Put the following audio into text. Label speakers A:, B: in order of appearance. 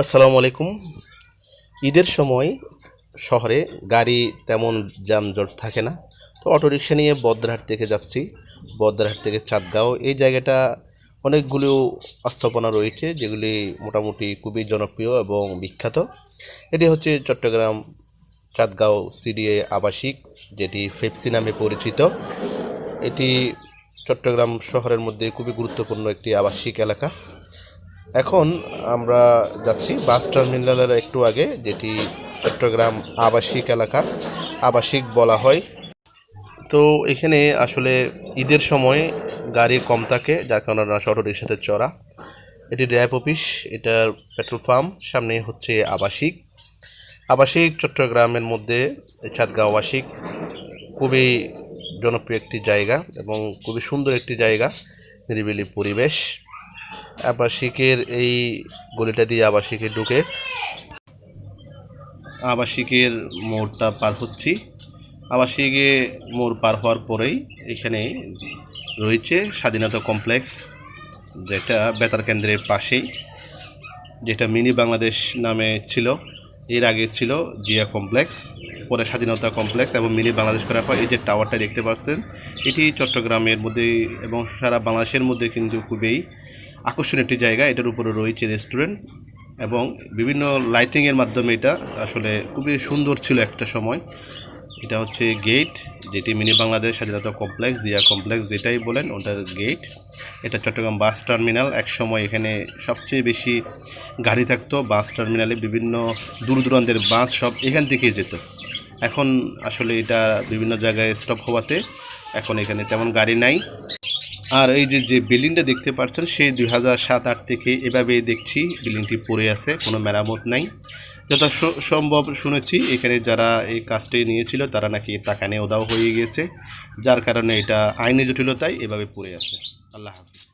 A: আসসালামু আলাইকুম। ঈদের সময় শহরে গাড়ি তেমন যানজট থাকে না। তো অটোরিকশা নিয়ে বদ্রাহাট থেকে যাচ্ছি। বদ্রাহাট থেকে চাঁদগাঁও। এই জায়গাটা অনেকগুলো আস্থাপনা রয়েছে, যেগুলি মোটামুটি খুবই জনপ্রিয় এবং বিখ্যাত। এটি হচ্ছে চট্টগ্রাম চাঁদগাঁও সিডিএ আবাসিক, যেটি ফেপসি নামে পরিচিত। এটি চট্টগ্রাম শহরের মধ্যে খুবই গুরুত্বপূর্ণ একটি আবাসিক এলাকা। এখন আমরা যাচ্ছি বাস টার্মিনালের একটু আগে, যেটি চট্টগ্রাম আবাসিক এলাকা, আবাসিক বলা হয়। তো এখানে আসলে ঈদের সময় গাড়ি কম থাকে, যার কারণে অটো রিক্সাতে চড়া। এটি র্যাব অফিস, এটার পেট্রোল পাম্প, সামনে হচ্ছে আবাসিক। আবাসিক চট্টগ্রামের মধ্যে চাঁদগাঁও আবাসিক, খুবই জনপ্রিয় একটি জায়গা এবং খুবই সুন্দর একটি জায়গা, নিরিবিলি পরিবেশ। আবাসিকের এই গলিটা দিয়ে আবাসিকে ঢুকে আবাসিকের মোড়টা পার হচ্ছি। আবাসিকে মোড় পার হওয়ার পরেই এখানে রয়েছে স্বাধীনতা কমপ্লেক্স, যেটা বেতার কেন্দ্রের পাশেই, যেটা মিনি বাংলাদেশ নামে ছিল, এর আগে ছিল জিয়া কমপ্লেক্স, পরে স্বাধীনতা কমপ্লেক্স এবং মিনি বাংলাদেশ করা হয় এই যে টাওয়ারটা দেখতে পাচ্ছেন, এটি চট্টগ্রামের মধ্যে এবং সারা বাংলাদেশের মধ্যে কিন্তু খুবই আকর্ষণীয় একটি জায়গা। এটার উপরে রয়েছে রেস্টুরেন্ট এবং বিভিন্ন লাইটিংয়ের মাধ্যমে এটা আসলে খুবই সুন্দর ছিল একটা সময়। এটা হচ্ছে গেট যেটি মিনি বাংলাদেশ স্বাধীনতা কমপ্লেক্স জিয়া কমপ্লেক্স যেটাই বলেন, ওটার গেট এটা চট্টগ্রাম বাস টার্মিনাল। এক সময় এখানে সবচেয়ে বেশি গাড়ি থাকতো, বাস টার্মিনালে বিভিন্ন দূর দূরান্তের বাস সব এখান থেকেই যেত। এখন আসলে এটা বিভিন্ন জায়গায় স্টপ হওয়াতে এখন এখানে তেমন গাড়ি নাই। আর এই যে যে বিল্ডিংটা দেখতে পাচ্ছেন, সেই দুই হাজার সাত আট থেকে এভাবেই দেখছি, বিল্ডিংটি পড়ে আছে, কোনো মেরামত নাই। যথা সম্ভব শুনেছি, এখানে যারা এই কাজটি নিয়েছিল, তারা নাকি টাকা নিয়ে ওদাও হয়ে গিয়েছে যার কারণে এটা আইনি জটিলতায় এভাবে পড়ে আছে। আল্লাহ হাফিজ।